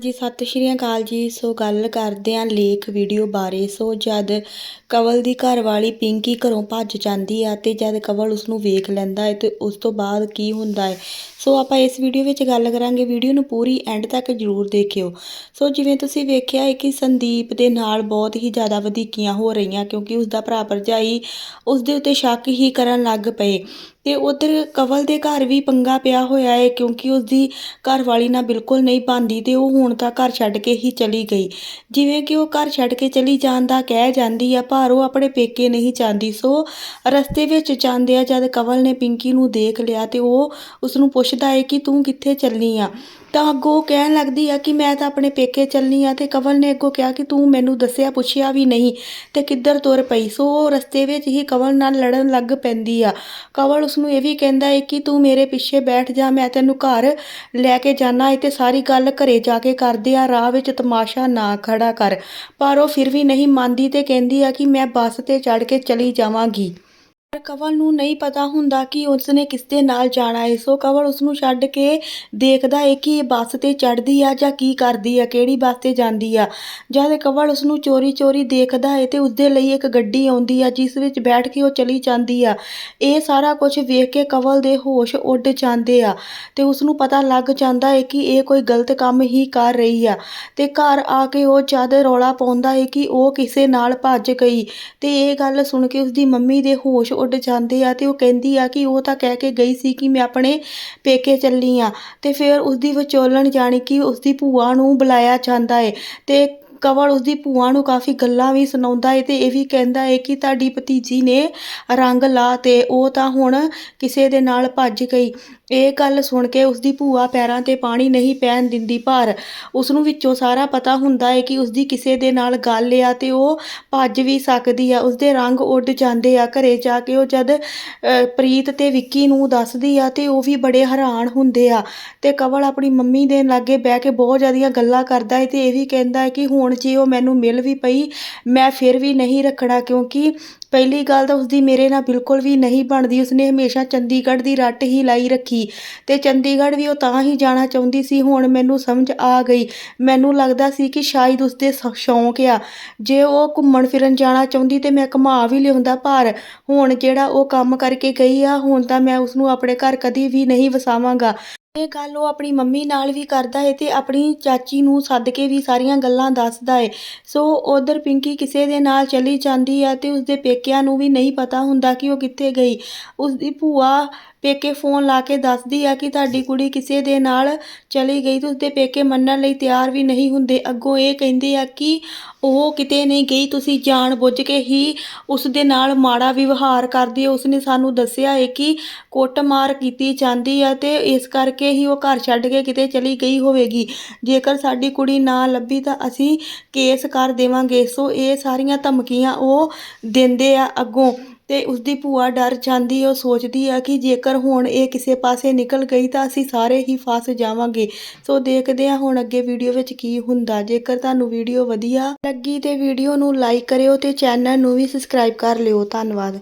ਹਾਂਜੀ, ਸਤਿ ਸ਼੍ਰੀ ਅਕਾਲ ਜੀ। ਸੋ ਗੱਲ ਕਰਦੇ ਹਾਂ ਲੇਖ ਵੀਡੀਓ ਬਾਰੇ। ਸੋ ਜਦ ਕਵਲ ਦੀ ਘਰਵਾਲੀ ਪਿੰਕੀ ਘਰੋਂ ਭੱਜ ਜਾਂਦੀ ਆ ਤੇ ਜਦ ਕਵਲ ਉਸ ਨੂੰ ਵੇਖ ਲੈਂਦਾ ਹੈ ਤੇ ਉਸ ਤੋਂ ਬਾਅਦ ਕੀ ਹੁੰਦਾ ਹੈ ਸੋ ਆਪਾਂ ਇਸ ਵੀਡੀਓ ਵਿੱਚ ਗੱਲ ਕਰਾਂਗੇ। ਵੀਡੀਓ ਨੂੰ ਪੂਰੀ ਐਂਡ ਤੱਕ ਜ਼ਰੂਰ ਦੇਖਿਓ। ਸੋ ਜਿਵੇਂ ਤੁਸੀਂ ਵੇਖਿਆ ਹੈ ਕਿ ਸੰਦੀਪ ਦੇ ਨਾਲ ਬਹੁਤ ਹੀ ਜ਼ਿਆਦਾ ਵਧੀਕੀਆਂ ਹੋ ਰਹੀਆਂ ਕਿਉਂਕਿ ਉਸ ਦਾ ਭਰਾ ਭਰਜਾਈ ਉਸ ਦੇ ਉੱਤੇ ਸ਼ੱਕ ਹੀ ਕਰਨ ਲੱਗ ਪਏ। ਤੇ ਉਧਰ ਕਵਲ ਦੇ ਘਰ ਵੀ ਪੰਗਾ ਪਿਆ ਹੋਇਆ ਹੈ ਕਿਉਂਕਿ ਉਸ ਦੀ ਘਰ ਨਾਲ ਬਿਲਕੁਲ ਨਹੀਂ ਬਣਦੀ ਤੇ ਉਹ ਹੁਣ ਤਾਂ ਘਰ ਛੱਡ ਕੇ ਹੀ ਚਲੀ ਗਈ। ਜਿਵੇਂ ਕਿ ਉਹ ਘਰ ਛੱਡ ਕੇ ਚਲੀ ਜਾਣ ਦਾ ਕਹਿ ਜਾਂਦੀ ਆ, ਪਰ ਉਹ ਆਪਣੇ ਪੇਕੇ ਨਹੀਂ ਜਾਂਦੀ। ਸੋ ਰਸਤੇ ਵਿੱਚ ਜਾਂਦਿਆਂ ਜਦ ਕਵਲ ਨੇ ਪਿੰਕੀ ਨੂੰ ਦੇਖ ਲਿਆ ਤੇ ਉਹ ਉਸ ਨੂੰ ਪੁੱਛਦਾ ਹੈ ਕਿ ਤੂੰ ਕਿੱਥੇ ਚੱਲਨੀ ਆ? ਤਾਂ ਅੱਗੋਂ ਉਹ ਕਹਿਣ ਲੱਗਦੀ ਆ ਕਿ ਮੈਂ ਤਾਂ ਆਪਣੇ ਪੇਕੇ ਚੱਲਨੀ ਆ ਤੇ ਕਵਲ ਨੇ ਅੱਗੋਂ ਕਿਹਾ ਕਿ ਤੂੰ ਮੈਨੂੰ ਦੱਸਿਆ ਪੁੱਛਿਆ ਵੀ ਨਹੀਂ ਤੇ ਕਿੱਧਰ ਤੁਰ ਪਈ। ਸੋ ਉਹ ਰਸਤੇ ਵਿੱਚ ਹੀ ਕਵਲ ਨਾਲ ਲੜਨ ਲੱਗ ਪੈਂਦੀ ਆ। ਕਵਲ ਉਸ ਨੂੰ ਇਹ ਵੀ ਕਹਿੰਦਾ ਹੈ ਕਿ ਤੂੰ ਮੇਰੇ ਪਿੱਛੇ ਬੈਠ ਜਾ, ਮੈਂ ਤੈਨੂੰ ਘਰ ਲੈ ਕੇ ਜਾਣਾ ਹੈ ਤੇ ਸਾਰੀ ਗੱਲ ਘਰੇ ਜਾ ਕੇ ਕਰਦੇ ਆ, ਰਾਹ ਵਿੱਚ ਤਮਾਸ਼ਾ ਨਾ ਖੜਾ ਕਰ। ਪਰ ਉਹ ਫਿਰ ਵੀ ਨਹੀਂ ਮੰਨਦੀ ਤੇ ਕਹਿੰਦੀ ਆ ਕਿ ਮੈਂ ਬੱਸ ਤੇ ਚੜ ਕੇ ਚਲੀ ਜਾਵਾਂਗੀ। ਪਰ ਕਵਲ ਨੂੰ ਨਹੀਂ ਪਤਾ ਹੁੰਦਾ ਕਿ ਉਸਨੇ ਕਿਸਦੇ ਨਾਲ ਜਾਣਾ ਹੈ। ਸੋ ਕਵਲ ਉਸਨੂੰ ਛੱਡ ਕੇ ਦੇਖਦਾ ਹੈ ਕਿ ਇਹ ਬੱਸ ਤੇ ਚੜ੍ਹਦੀ ਆ ਜਾਂ ਕੀ ਕਰਦੀ ਆ, ਕਿਹੜੀ ਬੱਸ ਤੇ ਜਾਂਦੀ ਆ। ਜਦ ਕਵਲ ਉਸਨੂੰ ਚੋਰੀ ਚੋਰੀ ਦੇਖਦਾ ਹੈ ਤੇ ਉਸਦੇ ਲਈ ਇੱਕ ਗੱਡੀ ਆਉਂਦੀ ਆ, ਜਿਸ ਵਿੱਚ ਬੈਠ ਕੇ ਉਹ ਚਲੀ ਜਾਂਦੀ ਆ। ਇਹ ਸਾਰਾ ਕੁਝ ਵੇਖ ਕੇ ਕਵਲ ਦੇ ਹੋਸ਼ ਉੱਡ ਜਾਂਦੇ ਆ ਤੇ ਉਸਨੂੰ ਪਤਾ ਲੱਗ ਜਾਂਦਾ ਹੈ ਕਿ ਇਹ ਕੋਈ ਗਲਤ ਕੰਮ ਹੀ ਕਰ ਰਹੀ ਆ। ਤੇ ਘਰ ਆ ਕੇ ਉਹ ਜਦ ਰੌਲਾ ਪਾਉਂਦਾ ਹੈ ਕਿ ਉਹ ਕਿਸੇ ਨਾਲ ਭੱਜ ਗਈ ਤੇ ਇਹ ਗੱਲ ਸੁਣ ਕੇ ਉਸਦੀ ਮੰਮੀ ਦੇ ਹੋਸ਼ ਉੱਡ ਜਾਂਦੇ ਆ ਤੇ ਉਹ ਕਹਿੰਦੀ ਆ ਕਿ ਉਹ ਤਾਂ ਕਹਿ ਕੇ ਗਈ ਸੀ ਕਿ ਮੈਂ ਆਪਣੇ ਪੇਕੇ ਚੱਲੀ ਆ। ਤੇ ਫਿਰ ਉਸ ਦੀ ਵਿਚੋਲਣ ਜਾਣੀ ਕਿ ਉਸ ਦੀ ਭੂਆ ਨੂੰ ਬੁਲਾਇਆ ਜਾਂਦਾ ਏ। ਤੇ ਕਵਲ ਉਸਦੀ ਭੂਆ ਨੂੰ ਕਾਫੀ ਗੱਲਾਂ ਵੀ ਸੁਣਾਉਂਦਾ ਏ ਤੇ ਇਹ ਵੀ ਕਹਿੰਦਾ ਹੈ ਕਿ ਤੁਹਾਡੀ ਭਤੀਜੀ ਨੇ ਰੰਗ ਲਾ ਤੇ ਉਹ ਤਾਂ ਹੁਣ ਕਿਸੇ ਦੇ ਨਾਲ ਭੱਜ ਗਈ। ਇਹ ਗੱਲ ਸੁਣ ਕੇ ਉਸਦੀ ਭੂਆ ਪੈਰਾਂ ਤੇ ਪਾਣੀ ਨਹੀਂ ਪੈਣ ਦਿੰਦੀ ਪਰ ਉਸ ਨੂੰ ਵਿੱਚੋਂ ਸਾਰਾ ਪਤਾ ਹੁੰਦਾ ਹੈ ਕਿ ਉਸਦੀ ਕਿਸੇ ਦੇ ਨਾਲ ਗੱਲ ਆ ਤੇ ਉਹ ਭੱਜ ਵੀ ਸਕਦੀ ਆ। ਉਸਦੇ ਰੰਗ ਉੱਡ ਜਾਂਦੇ ਆ। ਘਰੇ ਜਾ ਕੇ ਉਹ ਜਦ ਪ੍ਰੀਤ ਤੇ ਵਿੱਕੀ ਨੂੰ ਦੱਸਦੀ ਆ ਤੇ ਉਹ ਵੀ ਬੜੇ ਹੈਰਾਨ ਹੁੰਦੇ ਆ। ਤੇ ਕਵਲ ਆਪਣੀ ਮੰਮੀ ਦੇ ਲਾਗੇ ਬਹਿ ਕੇ ਬਹੁਤ ਜ਼ਿਆਦੀਆਂ ਗੱਲਾਂ ਕਰਦਾ ਏ ਤੇ ਇਹ ਵੀ ਕਹਿੰਦਾ ਹੈ ਕਿ ਹੁਣ ਜੇ, ਉਹ ਮੈਨੂੰ ਮਿਲ ਵੀ ਪਈ। ਮੈਂ ਫਿਰ ਵੀ ਨਹੀਂ ਰੱਖਣਾ ਕਿਉਂਕਿ ਪਹਿਲੀ ਗੱਲ ਤਾਂ ਉਸਦੀ ਮੇਰੇ ਨਾਲ ਬਿਲਕੁਲ ਵੀ ਨਹੀਂ ਬਣਦੀ। ਉਸਨੇ ਹਮੇਸ਼ਾ ਚੰਡੀਗੜ੍ਹ ਦੀ ਰੱਟ ਹੀ ਲਾਈ ਰੱਖੀ ਤੇ ਚੰਡੀਗੜ੍ਹ ਵੀ ਉਹ ਤਾਂ ਹੀ ਜਾਣਾ ਚਾਹੁੰਦੀ ਸੀ। ਹੁਣ ਮੈਨੂੰ ਸਮਝ ਆ ਗਈ। ਮੈਨੂੰ ਲੱਗਦਾ ਸੀ ਕਿ ਸ਼ਾਇਦ ਉਸਦੇ ਸ- ਸ਼ੌਂਕ ਆ। ਜੇ ਉਹ ਘੁੰਮਣ ਫਿਰਨ ਜਾਣਾ ਚਾਹੁੰਦੀ ਤੇ ਮੈਂ ਘੁਮਾ ਵੀ ਲਿਆਉਂਦਾ ਪਰ ਹੁਣ ਜਿਹੜਾ ਉਹ ਕੰਮ ਕਰਕੇ ਗਈ ਆ, ਹੁਣ ਤਾਂ ਮੈਂ ਉਸ ਨੂੰ ਆਪਣੇ ਘਰ ਕਦੀ ਵੀ ਨਹੀਂ ਵਸਾਵਾਂਗਾ। ਇਹ ਗੱਲ ਉਹ ਆਪਣੀ ਮੰਮੀ ਨਾਲ ਵੀ ਕਰਦਾ ਹੈ ਤੇ ਆਪਣੀ ਚਾਚੀ ਨੂੰ ਸੱਦ ਕੇ ਵੀ ਸਾਰੀਆਂ ਗੱਲਾਂ ਦੱਸਦਾ ਹੈ ਸੋ ਉਧਰ ਪਿੰਕੀ ਕਿਸੇ ਦੇ ਨਾਲ ਚਲੀ ਜਾਂਦੀ ਆ ਤੇ ਉਸਦੇ ਪੇਕਿਆਂ ਨੂੰ ਵੀ ਨਹੀਂ ਪਤਾ ਹੁੰਦਾ ਕਿ ਉਹ ਕਿੱਥੇ ਗਈ। ਉਸਦੀ ਭੂਆ ਪੇਕੇ ਫੋਨ ਲਾ ਕੇ ਦੱਸਦੀ ਆ ਕਿ ਤੁਹਾਡੀ ਕੁੜੀ ਕਿਸੇ ਦੇ ਨਾਲ ਚਲੀ ਗਈ ਤੇ ਉਸਦੇ ਪੇਕੇ ਮੰਨਣ ਲਈ ਤਿਆਰ ਵੀ ਨਹੀਂ ਹੁੰਦੇ। ਅੱਗੋਂ ਇਹ ਕਹਿੰਦੇ ਆ ਕਿ ਉਹ ਕਿਤੇ ਨਹੀਂ ਗਈ, ਤੁਸੀਂ ਜਾਣ ਬੁੱਝ ਕੇ ਹੀ ਉਸ ਦੇ ਨਾਲ ਮਾੜਾ ਵਿਵਹਾਰ ਕਰਦੇ ਹੋ। ਉਸਨੇ ਸਾਨੂੰ ਦੱਸਿਆ ਹੈ ਕਿ ਕੁੱਟਮਾਰ ਕੀਤੀ ਜਾਂਦੀ ਆ ਤੇ ਇਸ ਕਰਕੇ ਹੀ ਉਹ ਘਰ ਛੱਡ ਕੇ ਕਿਤੇ ਚਲੀ ਗਈ ਹੋਵੇਗੀ। ਜੇਕਰ ਸਾਡੀ ਕੁੜੀ ਨਾ ਲੱਭੀ ਤਾਂ ਅਸੀਂ ਕੇਸ ਕਰ ਦੇਵਾਂਗੇ। ਸੋ ਇਹ ਸਾਰੀਆਂ ਧਮਕੀਆਂ ਉਹ ਦਿੰਦੇ ਆ ਅੱਗੋਂ। ਤੇ ਉਸਦੀ ਭੂਆ ਡਰ ਜਾਂਦੀ, ਉਹ ਸੋਚਦੀ ਆ ਕਿ ਜੇਕਰ ਹੁਣ ਇਹ ਕਿਸੇ ਪਾਸੇ ਨਿਕਲ ਗਈ ਤਾਂ ਅਸੀਂ ਸਾਰੇ ਹੀ ਫਸ ਜਾਵਾਂਗੇ। ਸੋ ਦੇਖਦੇ ਹਾਂ ਹੁਣ ਅੱਗੇ ਵੀਡੀਓ ਵਿੱਚ ਕੀ ਹੁੰਦਾ। ਜੇਕਰ ਤੁਹਾਨੂੰ ਵੀਡੀਓ ਵਧੀਆ ਲੱਗੀ ਤੇ ਵੀਡੀਓ ਨੂੰ ਲਾਈਕ ਕਰਿਓ ਤੇ ਚੈਨਲ ਨੂੰ ਵੀ ਸਬਸਕ੍ਰਾਈਬ ਕਰ ਲਿਓ। ਧੰਨਵਾਦ।